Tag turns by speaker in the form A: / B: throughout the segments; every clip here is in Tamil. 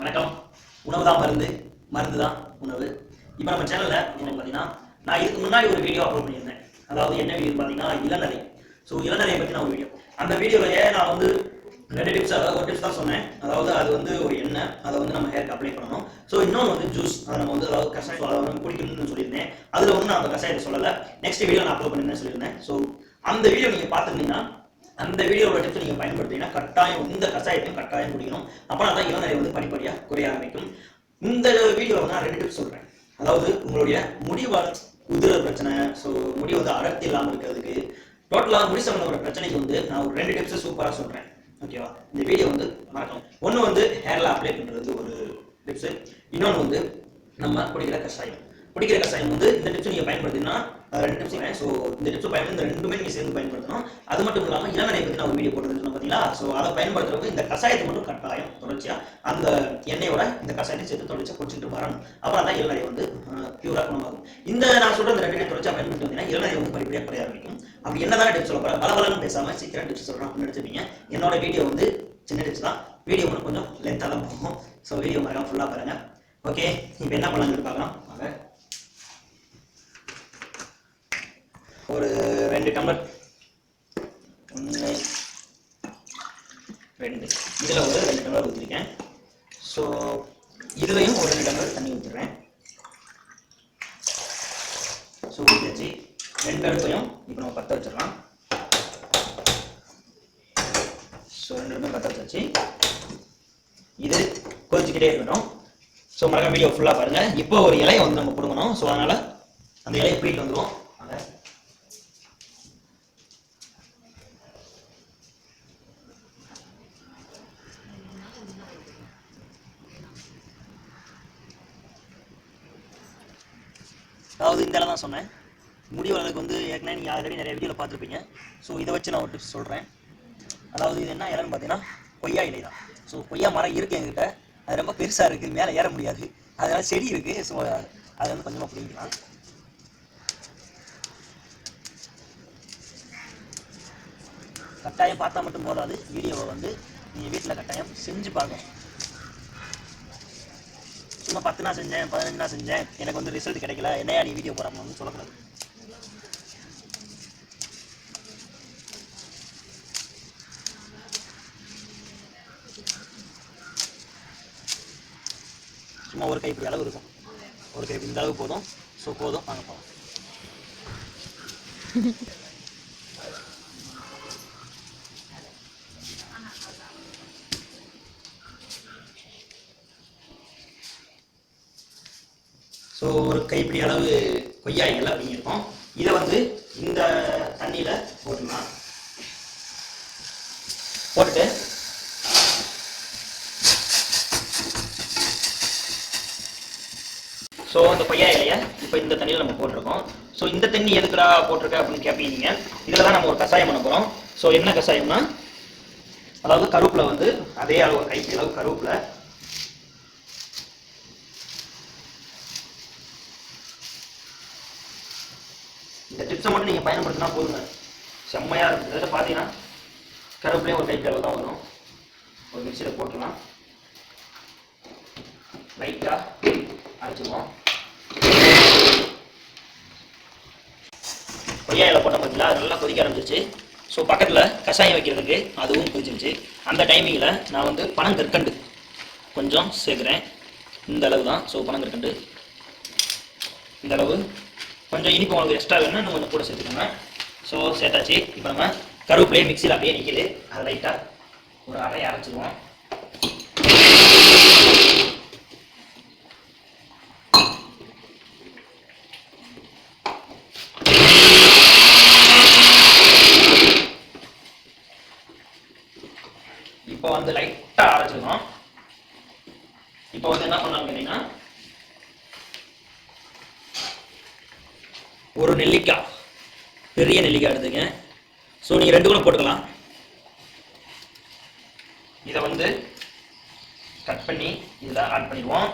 A: வணக்கம். உணவு தான் மருந்து. மருந்து தான் உணவு. இப்போ நம்ம சேனலில் என்ன பார்த்தீங்கன்னா நான் இதுக்கு முன்னாடி ஒரு வீடியோ அப்லோட் பண்ணியிருந்தேன். அதாவது என்ன வீடியோ பார்த்தீங்கன்னா இளநரை ஸோ இளநரையை பற்றி நான் ஒரு வீடியோ அந்த வீடியோலயே நான் வந்து ரெண்டு டிப்ஸ் அதாவது ஒரு டிப்ஸ் தான் சொன்னேன். அதாவது அது வந்து ஒரு எண்ணெய். அதை வந்து நம்ம ஹேருக்கு அப்ளை பண்ணணும். ஸோ இன்னொன்று வந்து ஜூஸ் அதை நம்ம வந்து அதாவது கஷாயம் அதை வந்து குடிக்கணும்னு சொல்லியிருந்தேன். அதில் வந்து நான் அந்த கஷாயத்தை சொல்லலை. நெக்ஸ்ட் வீடியோ நான் அப்லோட் பண்ணியிருந்தேன் சொல்லியிருந்தேன். ஸோ அந்த வீடியோ நீங்கள் பார்த்துருந்தீங்கன்னா அந்த வீடியோவோட டிப்ஸ் நீங்கள் பயன்படுத்திங்கன்னா கட்டாயம் இந்த கஷாயத்தையும் கட்டாயம் குடிக்கணும். அப்போனா தான் இளநரை வந்து படிப்படியாக குறைய ஆரம்பிக்கும். இந்த வீடியோவில் நான் ரெண்டு டிப்ஸ் சொல்கிறேன் அதாவது உங்களுடைய முடி வளர்ச்சி உதிர பிரச்சனை ஸோ முடி வந்து அடர்த்தி இல்லாமல் இருக்கிறதுக்கு டோட்டலாக முடி சம்பந்தப்பட்ட பிரச்சனைக்கு வந்து நான் ஒரு ரெண்டு டிப்ஸ் சூப்பராக சொல்கிறேன் ஓகேவா இந்த வீடியோ வந்து மறக்கணும் ஒன்று வந்து ஹேரில் அப்ளை பண்ணுறது ஒரு டிப்ஸு இன்னொன்று வந்து நம்ம குடிக்கிற கஷாயம். குடிக்கிற கஷாயம் வந்து இந்த டிப்ஸ் நீங்கள் பயன்படுத்தினா ரெண்டு டிப்ஸ் ஸோ இந்த டிப்ஸ் பயன் இந்த ரெண்டுமே நீங்கள் சேர்ந்து பயன்படுத்தணும். அது மட்டும் இல்லாமல் இளநரை பற்றி நான் ஒரு வீடியோ போட்டுருந்தேன் பார்த்தீங்களா ஸோ அதை பயன்படுத்துறவங்க இந்த கஷாயத்தை மட்டும் கட்டாயம் தொடர்ச்சியாக அந்த எண்ணெயோட இந்த கஷாயத்தை சேர்த்து தொடர்ச்சியாக குடிச்சிட்டு வரணும். அப்புறம் தான் இளநரை வந்து பியூராக குணமாகும். இந்த நான் சொல்கிற இந்த ரெண்டு தொடர்ச்சியாக பயன்படுத்தி வந்தீங்கன்னா இளநரை வந்து படிப்படியாக குறைய ஆரம்பிக்கும். அப்படி என்னதான் டிப்ஸ் சொல்ல போகிறேன் பலபலம் பேசாமல் சீக்கிரம் டிப்ஸ் சொல்றேன் அப்படின்னு நினைச்சிருப்பீங்க. என்னோட வீடியோ வந்து சின்ன டிப்ஸ் தான். வீடியோ வந்து கொஞ்சம் லென்த்தாக தான் போகும். ஸோ வீடியோ மறக்காம ஃபுல்லாக பாருங்கள் ஓகே இப்போ என்ன பண்ணலாம்னு பார்க்கலாம். வாங்க. ஒரு ரெண்டு டம்ளர். ஒன்று ரெண்டு. இதில் ஒரு ரெண்டு டம்ளர் ஊற்றிருக்கேன் ஸோ இதுலையும் ஒரு ரெண்டு டம்ளர் தண்ணி ஊற்றுறேன் ஸோ ஊற்றியாச்சு ரெண்டு அடுப்பையும் இப்போ நம்ம பற்ற வச்சிடலாம். ஸோ ரெண்டு அடுப்பையும் பற்ற வச்சாச்சு. இது கொதிச்சுக்கிட்டே இருக்கட்டும். ஸோ மறக்காம வீடியோ ஃபுல்லாக பாருங்கள் இப்போ ஒரு இலையை வந்து நம்ம கொடுக்கணும் ஸோ அதனால் அந்த இலையை பிடிட்டு வந்துடுவோம் வாங்க அதாவது இந்த தான் சொன்னேன். முடி வளர்க்கு வந்து ஏற்கனவே நீங்கள் ஆல்ரெடி நிறைய வீடியோவில் பார்த்துருப்பீங்க. ஸோ இதை வச்சு நான் ஒரு டிப்ஸ் சொல்கிறேன் அதாவது இது என்ன இலைன்னு பார்த்தீங்கன்னா கொய்யா இலை தான். ஸோ கொய்யா மரம் இருக்குது எங்கிட்ட அது ரொம்ப பெருசாக இருக்குது மேலே ஏற முடியாது. அதனால் செடி இருக்குது ஸோ அதை வந்து கொஞ்சமாக பிடிக்கலாம் கட்டாயம் பார்த்தா மட்டும் போதாது. வீடியோவை வந்து நீங்கள் வீட்டில் கட்டாயம் செஞ்சு பார்க்கணும். சும்மா பத்து நாள் செஞ்சேன் பதினஞ்சு நாள் செஞ்சேன். எனக்கு வந்து ரிசல்ட் கிடைக்கல. என்னையா நீ வீடியோ போடாமல் சொல்லக்கூடாது. சும்மா ஒரு கைப்பிடி அளவு இருக்கும். ஒரு கைப்பிடி இந்த அளவு போதும். ஸோ போதும். வாங்க போகலாம் ஸோ ஒரு கைப்பிடி அளவு கொய்யா இலை அப்படிங்கிருக்கோம் இதை வந்து இந்த தண்ணியில் போட்டுக்கலாம் போட்டுட்டு ஸோ அந்த கொய்யா இலையை இப்போ இந்த தண்ணியில் நம்ம போட்டிருக்கோம். ஸோ இந்த தண்ணி எதுக்குடா போட்டிருக்க அப்படின்னு கேட்பீங்க இதில் தான் நம்ம ஒரு கஷாயம் பண்ண போகிறோம் ஸோ என்ன கஷாயம்னா அதாவது கருப்பில் வந்து அதே அளவு கைப்பிடி அளவு கருப்பில் இந்த டிப்ஸை மட்டும் நீங்கள் பயன்படுத்தினா போதுங்க. செம்மையாக இருக்கும். இதில் பார்த்தீங்கன்னா கருப்புலேயும் ஒரு கைப்பிடி அளவு தான் வரும். ஒரு மிக்சியில் போட்டுக்கலாம் லைட்டாக அரைச்சிடுவோம். கொய்யா இலை போட்ட பார்த்தீங்களா அது நல்லா கொதிக்க ஆரம்பிச்சிருச்சு. ஸோ பக்கத்தில் கஷாயம் வைக்கிறதுக்கு அதுவும் கொதிச்சிருச்சு. அந்த டைமிங்கில் நான் வந்து பனங்கற்கண்டு கொஞ்சம் சேர்க்குறேன். இந்த அளவு தான். ஸோ பனங்கற்கண்டு. இந்த அளவு கொஞ்சம் இனிப்பு உங்களுக்கு எக்ஸ்ட்ரா வேணும்னா இன்னும் கொஞ்சம் கூட சேர்த்துக்கோங்க. ஸோ சேர்த்தாச்சு. இப்போ நம்ம கருவேப்பிலையே மிக்சியில் அப்படியே நிற்கிது அதை லைட்டாக ஒரு அரையை அரைச்சிடுவோம் இப்போ வந்து லைட்டாக அரைச்சிக்கணும் இப்போ வந்து என்ன பண்ணலாம் கேட்டிங்கன்னா ஒரு நெல்லிக்காய் பெரிய நெல்லிக்காய் எடுத்துங்க. ஸோ நீங்கள் ரெண்டு கூட போட்டுக்கலாம். இதை வந்து கட் பண்ணி இதில் ஆட் பண்ணிடுவோம்.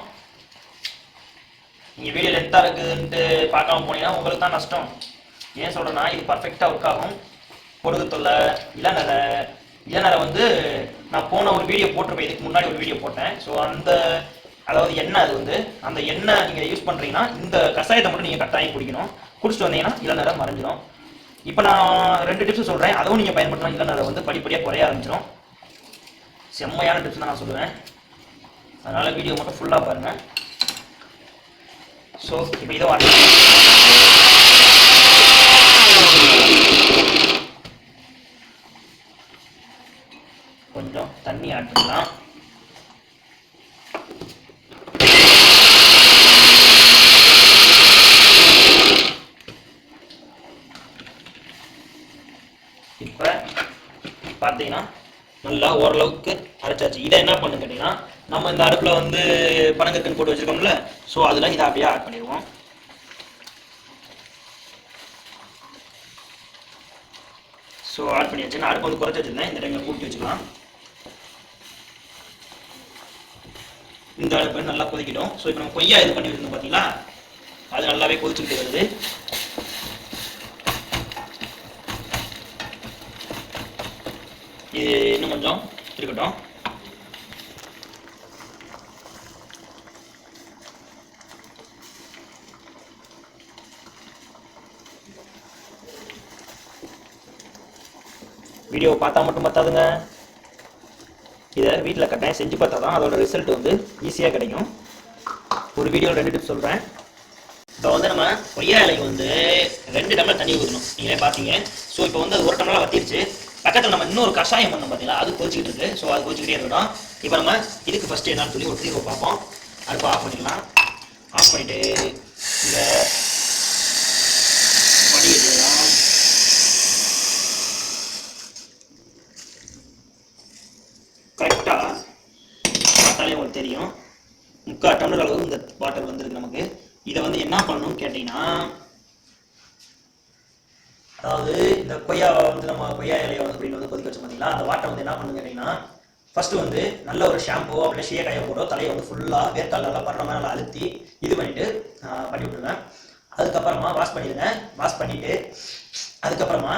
A: நீங்கள் வீடியோ லென்த்தாக இருக்குதுன்ட்டு பார்க்காம போனீங்கன்னா உங்களுக்கு தான் நஷ்டம். ஏன் சொல்கிறேன்னா இது பர்ஃபெக்டாக ஒர்க் ஆகும். பொடுகு தொல்லை இளநரை இளநரை வந்து நான் போன ஒரு வீடியோ போட்டிருப்பேன். இதுக்கு முன்னாடி ஒரு வீடியோ போட்டேன். ஸோ அந்த அதாவது எண்ணெய் அது வந்து அந்த எண்ணெய் நீங்கள் யூஸ் பண்ணுறீங்கன்னா இந்த கஷாயத்தை மட்டும் நீங்கள் கட்டாயம் குடிக்கணும். குடிச்சிட்டு வந்தீங்கன்னா இளநரம் மறைஞ்சிடும் இப்போ நான் ரெண்டு டிப்ஸ் சொல்கிறேன் அதுவும் நீங்கள் பயன்படுத்தலாம் இளநரை வந்து படிப்படியாக குறைய ஆரம்பிச்சிடும் செம்மையான டிப்ஸ் தான் நான் சொல்லுவேன். அதனால் வீடியோ மட்டும் ஃபுல்லாக பாருங்கள் ஸோ இப்போ இதை வாங்க கொஞ்சம் தண்ணி ஆட்டுக்கலாம் பண்ணலாம் இப்போ பார்த்தீங்கன்னா நல்லா ஓரளவுக்கு அரைச்சாச்சு இதை என்ன பண்ணு கேட்டிங்கன்னா நம்ம இந்த அடுப்பில் வந்து பனங்கற்கன் போட்டு வச்சிருக்கோம்ல ஸோ அதில் இதை அப்படியே ஆட் பண்ணிடுவோம். ஸோ ஆட் பண்ணியாச்சு. நான் அடுப்பு வந்து குறைச்சி வச்சுருந்தேன். இந்த டைமில் கூட்டி வச்சுக்கலாம். இந்த அடுப்பு நல்லா கொதிக்கிடும் ஸோ இப்போ நம்ம கொய்யா இது பண்ணி வச்சுருந்தோம் பார்த்தீங்களா அது நல்லாவே கொதிச்சுக்கிட்டு வருது. இது இன்னும் கொஞ்சம் இருக்கட்டும். வீடியோ பார்த்தா மட்டும் பார்த்தாதுங்க இதை வீட்டில் கட்டாயம் செஞ்சு பார்த்தா தான் அதோட ரிசல்ட் வந்து ஈஸியாக கிடைக்கும். ஒரு வீடியோ ரெண்டு டிப்ஸ் சொல்கிறேன் இப்போ வந்து நம்ம கொய்யா இலைக்கு வந்து ரெண்டு டம்ளர் தண்ணி ஊற்றணும் நீங்களே பார்த்தீங்க. ஸோ இப்போ வந்து அது ஒரு டம்ளர் வத்திருச்சு. பக்கத்தில் நம்ம இன்னொரு கஷாயம் பண்ணோம் பார்த்தீங்களா அது கொதிச்சுக்கிட்டு இருக்கு. ஸோ அது கொதிச்சுக்கிட்டே இருக்கட்டும். இப்போ நம்ம இதுக்கு ஃபஸ்ட்டு என்னன்னு சொல்லி ஒரு தீர்வு பார்ப்போம். அடுப்பை ஆஃப் பண்ணிக்கலாம் ஆஃப் பண்ணிட்டு இந்த வடிகட்டிடலாம். கரெக்டாக பார்த்தாலே உங்களுக்கு தெரியும். முக்கால் டம்ளர் அளவு இந்த பாட்டில் வந்திருக்கு நமக்கு. இதை வந்து என்ன பண்ணணும்னு கேட்டிங்கன்னா அதாவது இந்த கொய்யா வந்து நம்ம கொய்யா இலையை வந்து அப்படின்னு வந்து கொதிக்க வச்சு பார்த்தீங்களா அந்த வாட்டை வந்து என்ன பண்ணுங்க அப்படின்னா ஃபர்ஸ்ட் வந்து நல்ல ஒரு ஷாம்பு அப்படியே கையை போட்டோ தலையை வந்து ஃபுல்லாக வேர்க்கால் நல்லா படுற மாதிரி நல்லா அழுத்தி இது பண்ணிட்டு பண்ணி விட்டுருவேன் அதுக்கப்புறமா வாஷ் பண்ணிடுங்க. வாஷ் பண்ணிட்டு அதுக்கப்புறமா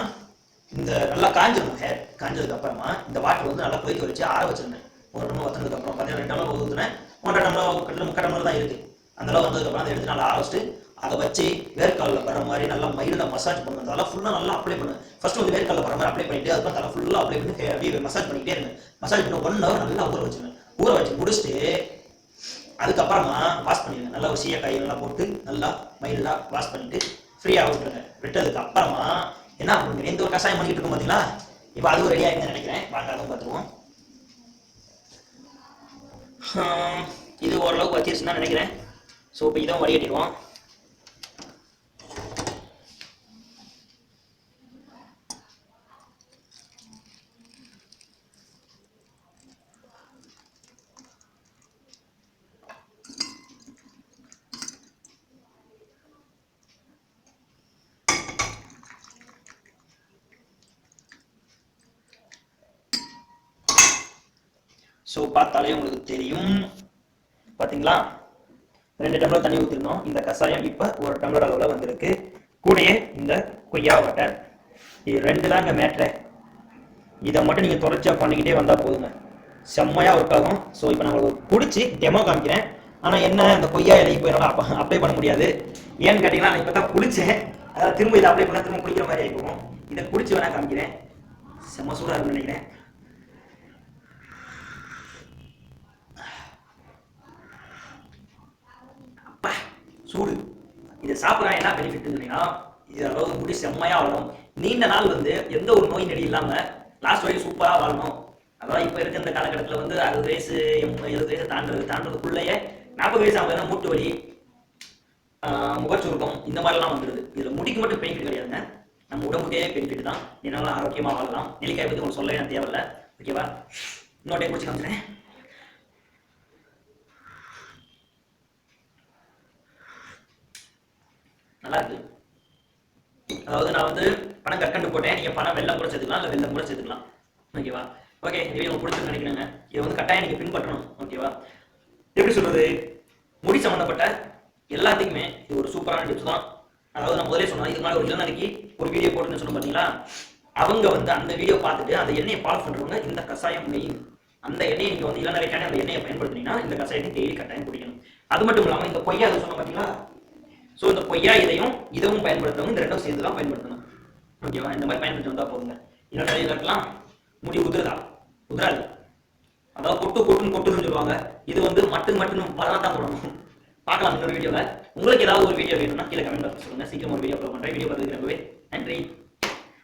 A: இந்த நல்லா காஞ்சிடணும் ஹேர் காஞ்சதுக்கு அப்புறமா இந்த வாட்டர் வந்து நல்லா கொதிக்க வச்சு ஆற வச்சிருந்தேன் ஒரு டம்ளர் வத்தனதுக்கு அப்புறம் பார்த்தீங்கன்னா ரெண்டு டம்ளர் ஊற்றுனேன் ஒன்றரை டம்ளர் கிட்ட முக்கால் டம்ளர் தான் இருக்குது அந்த அளவு வந்ததுக்கப்புறம் அதை எடுத்து நல்லா ஆற வச்சுட்டு அதை வச்சு வேர்க்காலில் வர மாதிரி நல்லா மைல்டாக மசாஜ் பண்ணுங்க. அதெல்லாம் ஃபுல்லாக நல்லா அப்ளை பண்ணுங்க. ஃபர்ஸ்ட் வந்து வேர்க்காலில் வர மாதிரி அப்ளை பண்ணிட்டு அதுக்கப்புறம் தலை ஃபுல்லாக அப்ளை பண்ணி அப்படியே மசாஜ் பண்ணிக்கிட்டே இருங்க. மசாஜ் பண்ணி ஒன் ஹவர் நல்லா ஊற வச்சுருங்க. ஊற வச்சு முடிச்சுட்டு அதுக்கப்புறமா வாஷ் பண்ணிடுங்க. நல்லா ஒரு சீயக்காய் நல்லா போட்டு நல்லா மைல்டாக வாஷ் பண்ணிட்டு ஃப்ரீயாக விட்டுருங்க. விட்டதுக்கு அப்புறமா என்ன பண்ணுங்க? எந்த ஒரு கஷாயம் பண்ணிக்கிட்டு இருக்கோம் பார்த்தீங்களா இப்போ அதுவும் ரெடி ஆகிடுன்னு நினைக்கிறேன். வாங்க அதுவும் பார்த்துருவோம். இது ஓரளவுக்கு வச்சிருச்சுன்னு தான் நினைக்கிறேன். ஸோ இப்போ இதான் வடிகட்டிடுவோம். ஸோ பார்த்தாலே உங்களுக்கு தெரியும். பார்த்தீங்களா? ரெண்டு டம்ளர் தண்ணி ஊற்றிருந்தோம் இந்த கஷாயம் இப்போ ஒரு டம்ளர் அளவில் வந்திருக்கு. கூடயே இந்த கொய்யா வாட்டர் இது ரெண்டு தான் இங்கே மேட்ரு இதை மட்டும் நீங்கள் தொடர்ச்சியாக பண்ணிக்கிட்டே வந்தால் போதுங்க. செம்மையாக ஒர்க் ஆகும். ஸோ இப்போ நான் உங்களுக்கு பிடிச்சி டெமோ காமிக்கிறேன். ஆனால் என்ன? அந்த கொய்யா இலைக்கு போய் என்னால் அப்ளை பண்ண முடியாது. ஏன்னு கேட்டிங்கன்னா நான் இப்போ தான் குளிச்சேன் அதாவது திரும்ப இதை அப்ளை பண்ண திரும்ப குளிக்கிற மாதிரி ஆகிப்போம் இதை குடிச்சு வேணால் காமிக்கிறேன். செம்ம சூடாக இருக்குன்னு நினைக்கிறேன். சூடு. இதை சாப்பிட்றா என்ன பெனிஃபிட் சொன்னீங்கன்னா இது அளவு முடி செம்மையாக வளரும். நீண்ட நாள் வந்து எந்த ஒரு நோய் நெடி இல்லாமல் லாஸ்ட் வரைக்கும் சூப்பராக வாழணும். அதான் இப்போ இருக்க இந்த காலகட்டத்தில் வந்து அறுபது வயசு எழுபது வயசு தாண்டுறது தாண்டதுக்குள்ளேயே நாற்பது வயசு ஆகுதுன்னா மூட்டு வலி முகச்சுருக்கம் இந்த மாதிரிலாம் வந்துடுது இதில் முடிக்கு மட்டும் பெனிஃபிட் கிடையாதுங்க. நம்ம உடம்புக்கே பெனிஃபிட் தான். என்னால் ஆரோக்கியமாக வாழலாம். நெல்லிக்காய் பற்றி உங்களுக்கு சொல்ல எனக்கு தேவையில்ல. ஓகேவா இன்னொரு டைம் குடிச்சு காமிக்கிறேன். நல்லா இருக்கு அதாவது நான் வந்து பணம் கற்கண்டு போட்டேன். நீங்க பணம் வெள்ளம் கூட சேர்த்துக்கலாம் இல்லை வெள்ளம் கூட சேர்த்துக்கலாம். ஓகேவா ஓகே இந்த வீடியோ உங்களுக்கு பிடிச்சிருக்கு நினைக்கிறேங்க. இதை வந்து கட்டாயம் நீங்க பின்பற்றணும் ஓகேவா எப்படி சொல்றது? முடி சம்மந்தப்பட்ட எல்லாத்துக்குமே இது ஒரு சூப்பரான டிப்ஸ் தான். அதாவது நான் முதலே சொன்னேன் இதுக்கு முன்னாடி ஒரு இளநரைக்கு ஒரு வீடியோ போட்டுன்னு சொன்னோம் பார்த்தீங்களா அவங்க வந்து அந்த வீடியோ பார்த்துட்டு அந்த எண்ணெயை ஃபாலோ பண்றவங்க இந்த கஷாயம் மெயின் அந்த எண்ணெயை நீங்க வந்து இளநரைக்கான அந்த எண்ணெயை பயன்படுத்தினீங்கன்னா இந்த கஷாயத்தை டெய்லி கட்டாயம் குடிக்கணும். அது மட்டும் இல்லாம இந்த கொய்யா அதை சொன்ன பாத்தீங்களா? ஸோ இந்த கொய்யா இதையும் இதுவும் பயன்படுத்தணும் இந்த ரெண்டும் சேர்ந்து தான் பயன்படுத்தணும் ஓகேவா இந்த மாதிரி பயன்படுத்தி போதுங்க. இளநரை கட்டலாம் முடி உதிரதா? உதிராது. அதாவது கொட்டு கொட்டுன்னு கொட்டுன்னு சொல்லுவாங்க. இது வந்து மட்டு மட்டும் தான் போடணும் பார்க்கலாம் இன்னொரு வீடியோவில் உங்களுக்கு ஏதாவது ஒரு வீடியோ வேணும்னா கீழே கமெண்ட் பாக்ஸ் சொல்லுங்கள் சீக்கிரம் ஒரு வீடியோ அப்லோட் பண்ணுறேன் வீடியோ பார்த்துக்கு ரொம்பவே நன்றி.